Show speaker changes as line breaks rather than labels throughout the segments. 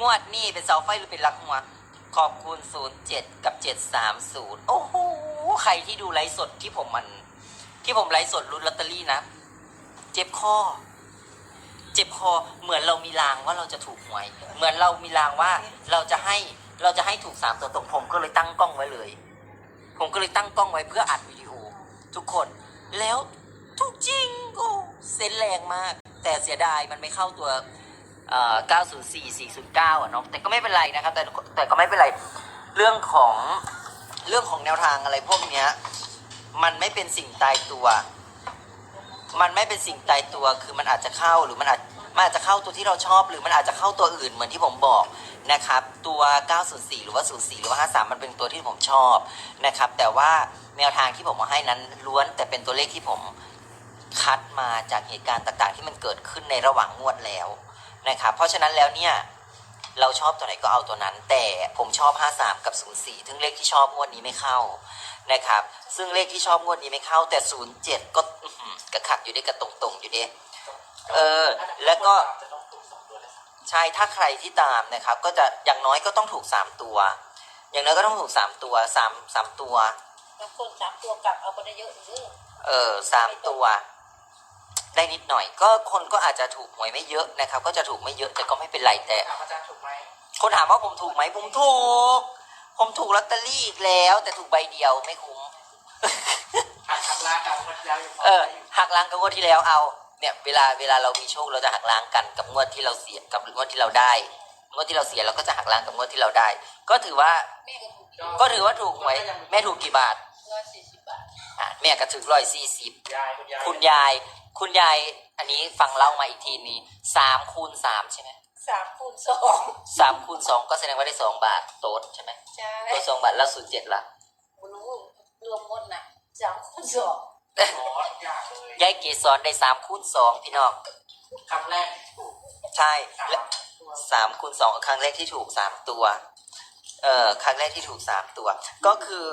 งวดนี่เป็นเสาไฟหรือเป็นลักหัว ขอบคุณ 07 กับ 730 โอ้โห ใครที่ดูไลฟ์สดที่ผมมัน ที่ผมไลฟ์สดรุ่นลอตเตอรี่นะ เจ็บคอ เจ็บคอ เหมือนเรามีลางว่าเราจะถูกหวย เหมือนเรามีลางว่าเราจะให้เราจะให้ถูกสามตัวตรงผมก็เลยตั้งกล้องไว้เลย ผมก็เลยตั้งกล้องไว้เพื่ออัดวิดีโอ ทุกคน แล้วถูกจริงโอ้เซนแรงมาก แต่เสียดายมันไม่เข้าตัว 904 409อะเนาะแต่ก็ไม่เป็นไรนะครับ แต่แต่ก็ไม่เป็นไร เรื่องของเรื่องของแนวทางอะไรพวกเนี้ย มันไม่เป็นสิ่งตายตัว มันไม่เป็นสิ่งตายตัว คือมันอาจจะเข้าหรือมันอาจมันอาจจะเข้าตัวที่เราชอบ หรือมันอาจจะเข้าตัวอื่นเหมือนที่ผมบอกนะครับ ตัว 904 หรือว่า 04 หรือว่า 53 มันเป็นตัวที่ผมชอบนะครับ แต่ว่าแนวทางที่ผมมาให้นั้นล้วนแต่เป็นตัวเลขที่ผมคัดมาจากเหตุการณ์ต่างๆ ที่มันเกิดขึ้นในระหว่างงวดแล้ว นะครับ เพราะฉะนั้นแล้วเนี่ยเราชอบตัวไหนก็เอาตัวนั้น แต่ผมชอบ 53 กับ 04ซึ่งเลขที่ชอบงวดนี้ไม่เข้านะครับ ซึ่งเลขที่ชอบงวดนี้ไม่เข้า แต่ 07 ก็อื้อหือกระขักอยู่ดีกระตรงๆอยู่ดีเออ แล้วก็
จะต้องถูกสองตัวเลยสาม
ใช่ถ้าใครที่ตามนะครับ ก็จะอย่างน้อยก็ต้องถูก 3 ตัว อย่างน้อยก็ต้องถูก 3 ตัว3 3ตัว
บางคนสามตัวกลับเอาไปได้เยอะเยอะ
เออสามตัว ได้นิดหน่อย ก็คนก็อาจจะถูกหวยไม่เยอะนะครับ ก็จะถูกไม่เยอะแต่ก็ไม่เป็นไรแต่
ถามอาจารย์ถูกไหม
คนถามว่าผมถูกไหมผมถูก ผมถูกลอตเตอรี่อีกแล้ว แต่ถูกใบเดียวไม่คุ้ม
หักคำลากับงวดที่แล้วอยู่พอ
เออ
ได้อยู่
หักล้างกับงวดที่แล้วเอาเนี่ยเวลาเวลาเรามีโชคเราจะหักล้างกันกับงวดที่เราเสียกับงวดที่เราได้งวดที่เราเสียเราก็จะหักล้างกับงวดที่เราได้ ก็ถือว่า
แม่ก็ถูก
ก็ถือว่าถูกหวยแม่ถูกกี่บาท
ร้อยสี่สิบบาท
อะแม่ก็ถึงร้อยสี่สิบ
ยายคุณยาย
คุณยาย คุณยายอันนี้ฟังเล่ามาอีกทีนี้สามคูณสามใช่ไหม
สามคูณสอง
สามคูณสองก็แสดงว่าได้สองบาทโต๊ดใช่ไหม
ใช่
โต๊ดสองบาทแล้วศูนย์เจ็ดละ
คุณรู้รวมหมดน่ะสามคูณสอง
อ๋อทุกอย่างเลย
ยายเกศรได้สามคูณสองพี่น้อง
ครั้งแรกถูก
ใช่
สาม
และ
ตัว
สามคูณสองครั้งแรกที่ถูกสามตัว เอ่อครั้งแรกที่ถูกสามตัว ก็คือ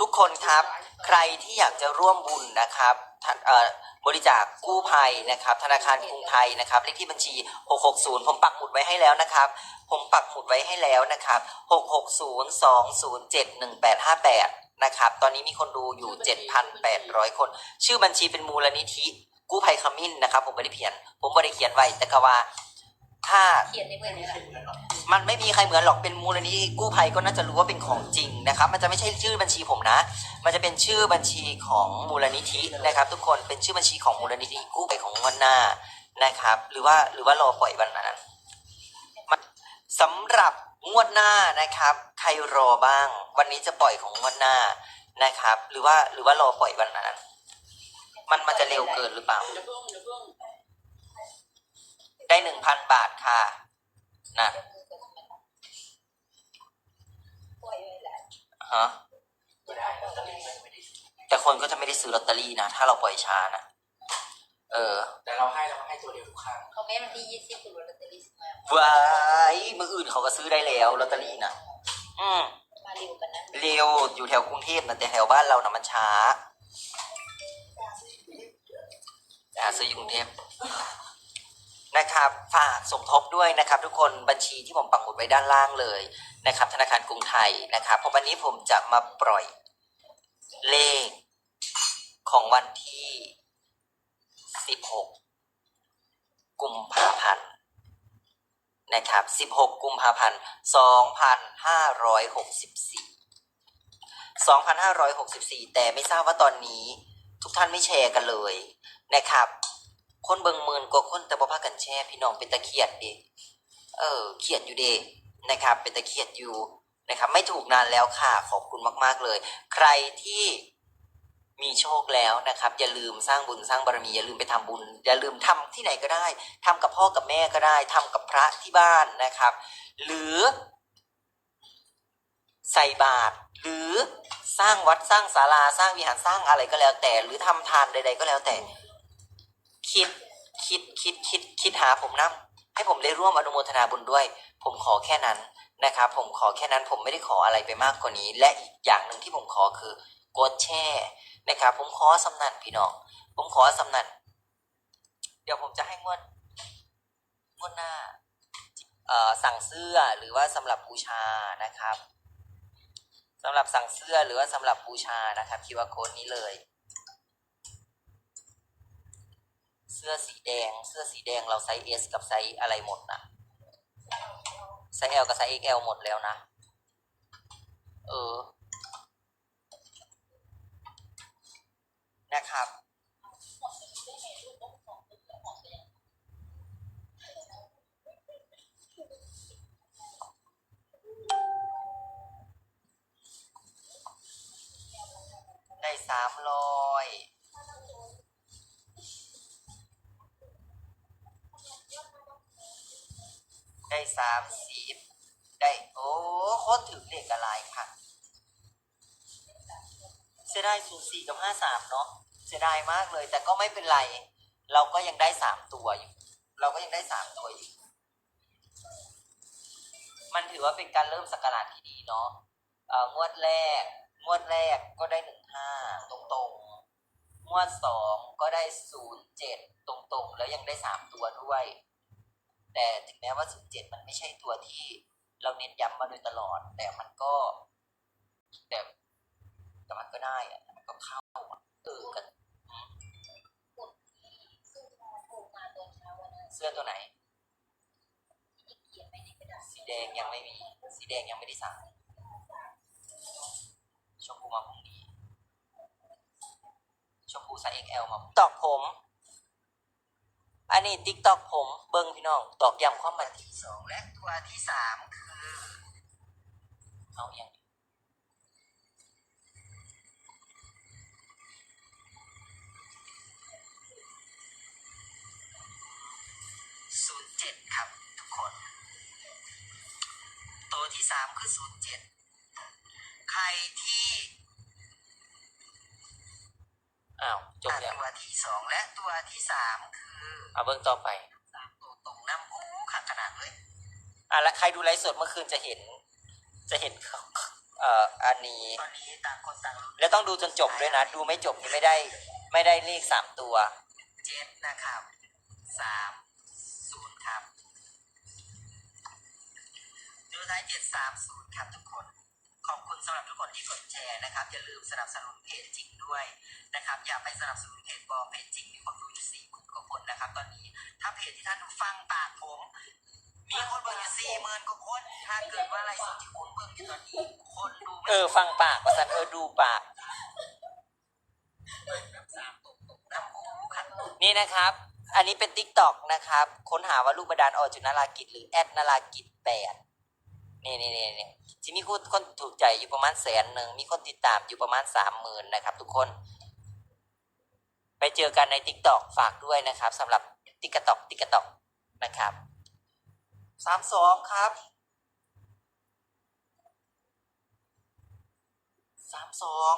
ทุกคนครับ ใครที่อยากจะร่วมบุญนะครับท่านเอ่อบริจาคกู้ภัยนะครับ ธนาคารกรุงไทยนะครับเลขที่บัญชี 660 ผมปักหมุดไว้ให้แล้วนะครับ ผมปักหมุดไว้ให้แล้วนะครับ 66020711858 นะครับ ตอนนี้มีคนดูอยู่ 7,800 คน ชื่อบัญชีเป็นมูลนิธิกู้ภัยขมิ้นนะครับ ผมไม่ได้เขียน ผมไม่ได้เขียนไว้แต่ก็ว่า ถ้า
เขียนในเบอร์นี้แหละ
มันไม่มีใครเหมือนหรอกเป็นมูลนิธิกู้ภัยก็น่าจะรู้ว่าเป็นของจริงนะครับ มันจะไม่ใช่ชื่อบัญชีผมนะ มันจะเป็นชื่อบัญชีของมูลนิธินะครับ ทุกคนเป็นชื่อบัญชีของมูลนิธิกู้ภัยของวันหน้านะครับ หรือว่าหรือว่ารอปล่อยวันนั้นมันสำหรับงวดหน้านะครับ ใครรอบ้าง วันนี้จะปล่อยของงวดหน้านะครับ หรือว่าหรือว่ารอปล่อยวันนั้น มันมันจะเร็วเกินหรือเปล่า ได้หนึ่งพันบาทค่ะนะ
ปล่อยไว้แหละ
ฮะ
ไม่ได้ลอตเตอรี่มันไม่ได้
แต่คนก็จะไม่ได้ซื้อลอตเตอรี่นะ ถ้าเราปล่อยช้านะเออ
แต่เราให้เราให้ตัวเดียวทุกครั้ง
เขาแม่มันที่ยี่สิบคุณลอตเตอรี่มา
ว้ายมืออื่นเขาก็ซื้อได้แล้วลอตเตอรี่นะอืม
มาเร็วกันนะ
เร็วอยู่แถวกรุงเทพนะแต่แถวบ้านเรานะมันช้าจะหาซื้ออยู่กรุงเทพ นะครับฝากสมทบด้วยนะครับทุกคนบัญชีที่ผมปักหมุดไว้ด้านล่างเลยนะครับ ธนาคารกรุงไทยนะครับเพราะวันนี้ผมจะมาปล่อยเลขของวันที่ 16 กุมภาพันธ์นะครับ 16 กุมภาพันธ์ 2564 2564 แต่ไม่ทราบว่าตอนนี้ทุกท่านไม่แชร์กันเลยนะครับ คนเบิงหมื่นกว่าคนแต่บ่พากันแชร์พี่น้องเป็นตะเคียดดิเออเครียดอยู่เดนะครับ เป็นตะเคียดอยู่นะครับ ไม่ถูกนานแล้วค่ะขอบคุณมาก ๆเลย ใครที่มีโชคแล้วนะครับ อย่าลืมสร้างบุญสร้างบารมีอย่าลืมไปทำบุญ อย่าลืมทำที่ไหนก็ได้ทำกับพ่อกับแม่ก็ได้ทำกับพระที่บ้านนะครับ หรือ ใส่บาตรหรือสร้างวัดสร้างศาลาสร้างวิหารสร้างอะไรก็แล้วแต่ หรือทำทานใด ๆ ก็แล้วแต่ คิดคิดคิดคิดคิดหาผมนะให้ผมได้ร่วมอนุโมทนาบุญด้วย ผมขอแค่นั้นนะครับ ผมขอแค่นั้นผมไม่ได้ขออะไรไปมากกว่านี้ และอีกอย่างหนึ่งที่ผมขอคือกดแช่นะครับ ผมขอสำนันพี่น้องผมขอสำนันเดี๋ยวผมจะให้งวดงวดหน้าสั่งเสื้อหรือว่าสำหรับบูชานะครับสำหรับสั่งเสื้อหรือว่าสำหรับบูชานะครับคิวอาโค้ดนี้เลย เสื้อสีแดง เสื้อสีแดงเราไซส์ S กับไซส์อะไรหมดนะไซส์ L กับไซส์ XL หมดแล้วนะ เออ นะครับ ได้สามร้อย สามสิบได้โอ้โคตรถึงเลขอะไรค่ะเสียดายศูนย์สี่กับห้าสามเนาะเสียดายมากเลย แต่ก็ไม่เป็นไร เราก็ยังได้สามตัวอยู่ เราก็ยังได้สามตัวอยู่ มันถือว่าเป็นการเริ่มสกราชที่ดีเนาะเอ่องวดแรก งวดแรกก็ได้หนึ่งห้าตรงๆ งวดสองก็ได้ศูนย์เจ็ดตรงๆ แล้วยังได้สามตัวด้วย แต่ถึงแม้ว่าศูนย์เจ็ดมันไม่ใช่ตัวที่เราเน้นย้ำมาโดยตลอด แต่มันก็ แต่แต่มันก็ได้อะมันก็เข้าอะเออกัน
ซึ่งมาโทรมาตอนเช้าวันนั้น
เสื้อตัวไหน
ที่เขียนไม่ได้กระดาษ
สีแดงยังไม่มี สีแดงยังไม่ได้สั่งชมพูมาพรุ่งนี้ชมพูใส่ XL มาตอกผม อันนี้ติ๊กตอกผมเบิ้งพี่น้อง ตอกย้ำความหมายที่สองและตัวที่สามคือเอาอย่างศูนย์เจ็ดครับ ทุกคน ตัวที่สามคือศูนย์เจ็ดใครที่ อ้าว จบแล้วตัว ที่สองและตัวที่สามคือเอาเบิ้งต่อไปสามตัวตรงน้ำโอ้ขัดขนาดเลยอะแล้วใครดูไลฟ์สดเมื่อคืนจะเห็น จะเห็นเอ่ออันนี้ ตอนนี้ต่างคนต่างลุ้นแล้วต้องดูจนจบด้วยนะ ดูไม่จบนี่ไม่ได้ ไม่ได้เลขสามตัว เจ็ดนะครับสามศูนย์ครับดูท้ายเจ็ดสามศูนย์ครับทุกคน ขอบคุณสำหรับทุกคนที่กดแชร์นะครับ อย่าลืมสนับสนุนเพจจริงด้วยนะครับ อย่าไปสนับสนุนเพจปลอมเพจจริงมีคนดูอยู่สี่หมื่นกว่าคนนะครับ ตอนนี้ถ้าเพจที่ท่านฟังปากผม มีคนเบิ่งอยู่สี่หมื่นกว่าคน ถ้าเกิดว่าอะไรสดที่คุณเบิ่งอยู่ตอนนี้คนดูเออ ฟังปากว่าสันเออดูปากนี่นะครับ อันนี้เป็น t ิ k t o k นะครับ ค้นหาว่าลูกบดาลอจุนารากิจหรือแอดนารากิจแปด นี่นี่นี่นี่ที่มีคนคนถูกใจอยู่ประมาณแสนหนึ่งมีคนติดตามอยู่ประมาณสามหมื่นนะครับ ทุกคน ไปเจอกันใน t ิ k t o k ฝากด้วยนะครับสำหรับ t ิ k t o k t ิ k t o k นะครับสามสองครับสามสอง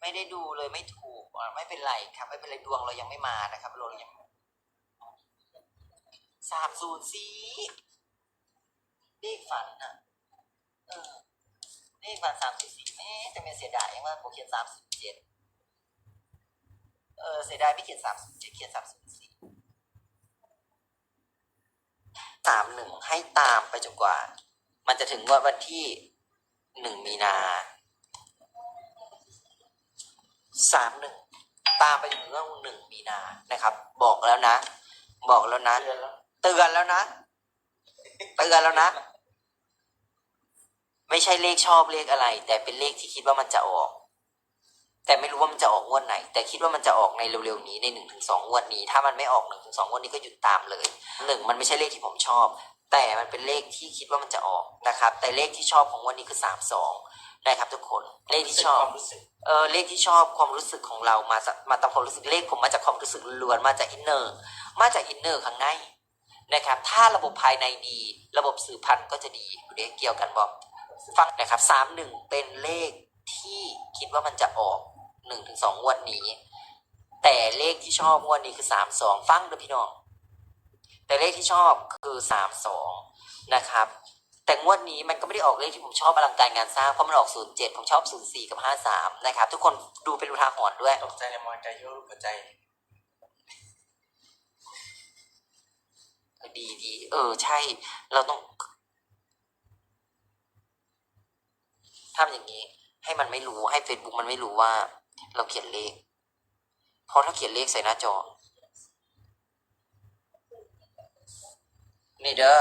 ไม่ได้ดูเลยไม่ถูกอะไม่เป็นไรครับ ไม่เป็นไรดวงเรายังไม่มานะครับเรายังสามศูนย์สี่ ฝันอะ เออเลขฝันสามสิบสี่แม่จะเป็นเสียดายมากผมเขียนสามสิบเจ็ดเออเสียดายไม่เขียนสามสิบเจ็ดเขียนสามสิบสี่สามหนึ่งให้ตามไปจนกว่า มันจะถึงว่าวันที่หนึ่งมีนาสามหนึ่งตามไปถึงเรื่องหนึ่งมีนานะครับ บอกแล้วนะ บอกแล้วนะ
เดือนแล้ว
เตือนแล้วนะเตือนแล้วนะ ไม่ใช่เลขชอบเลขอะไร แต่เป็นเลขที่คิดว่ามันจะออก แต่ไม่รู้ว่ามันจะออกงวดไหน แต่คิดว่ามันจะออกในเร็วๆนี้ในหนึ่งถึงสองงวดนี้ ถ้ามันไม่ออกหนึ่งถึงสองงวดนี้ก็หยุดตามเลยหนึ่งมันไม่ใช่เลขที่ผมชอบ แต่มันเป็นเลขที่คิดว่ามันจะออกนะครับ แต่เลขที่ชอบของงวันนี้คือสามสองนะครับทุกคนเลขที่ชอบเออเลขที่ชอบความรู้สึกของเรามาจากมาตามความรู้สึกเลขผมมาจากความรู้สึกล้วนมาจากอินเนอร์มาจากอินเนอร์ข้างในนะครับ ถ้าระบบภายในดี ระบบสื่อพันธุ์ก็จะดีเดี๋ยวเกี่ยวกันบอก ฟังนะครับสามหนึ่งเป็นเลขที่คิดว่ามันจะออกหนึ่งถึงสองงวดนี้ แต่เลขที่ชอบงวดนี้คือสามสองฟังเด้อพี่น้อง แต่เลขที่ชอบคือสามสองนะครับ แต่งวดนี้มันก็ไม่ได้ออกเลขที่ผมชอบอลังการงานสร้างเพราะมันออก07ผมชอบ04กับ53นะครับ ทุกคนดูเป็นอุทาหรณ์ด้วย
ตกใจเลยมอยใจโยกหัวใจ
เออดีดีเออ ใช่ เราต้อง ทำอย่างนี้ ให้มันไม่รู้ให้ Facebook มันไม่รู้ว่า เราเขียนเลข เพราะถ้าเขียนเลขใส่หน้าจอ นี่เด้อ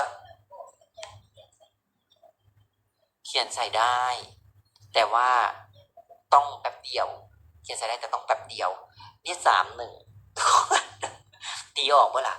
เขียนใส่ได้ แต่ว่าต้องแป๊บเดียว เขียนใส่ได้แต่ต้องแป๊บเดียวนี่สามหนึ่งตีออกเมื่อล่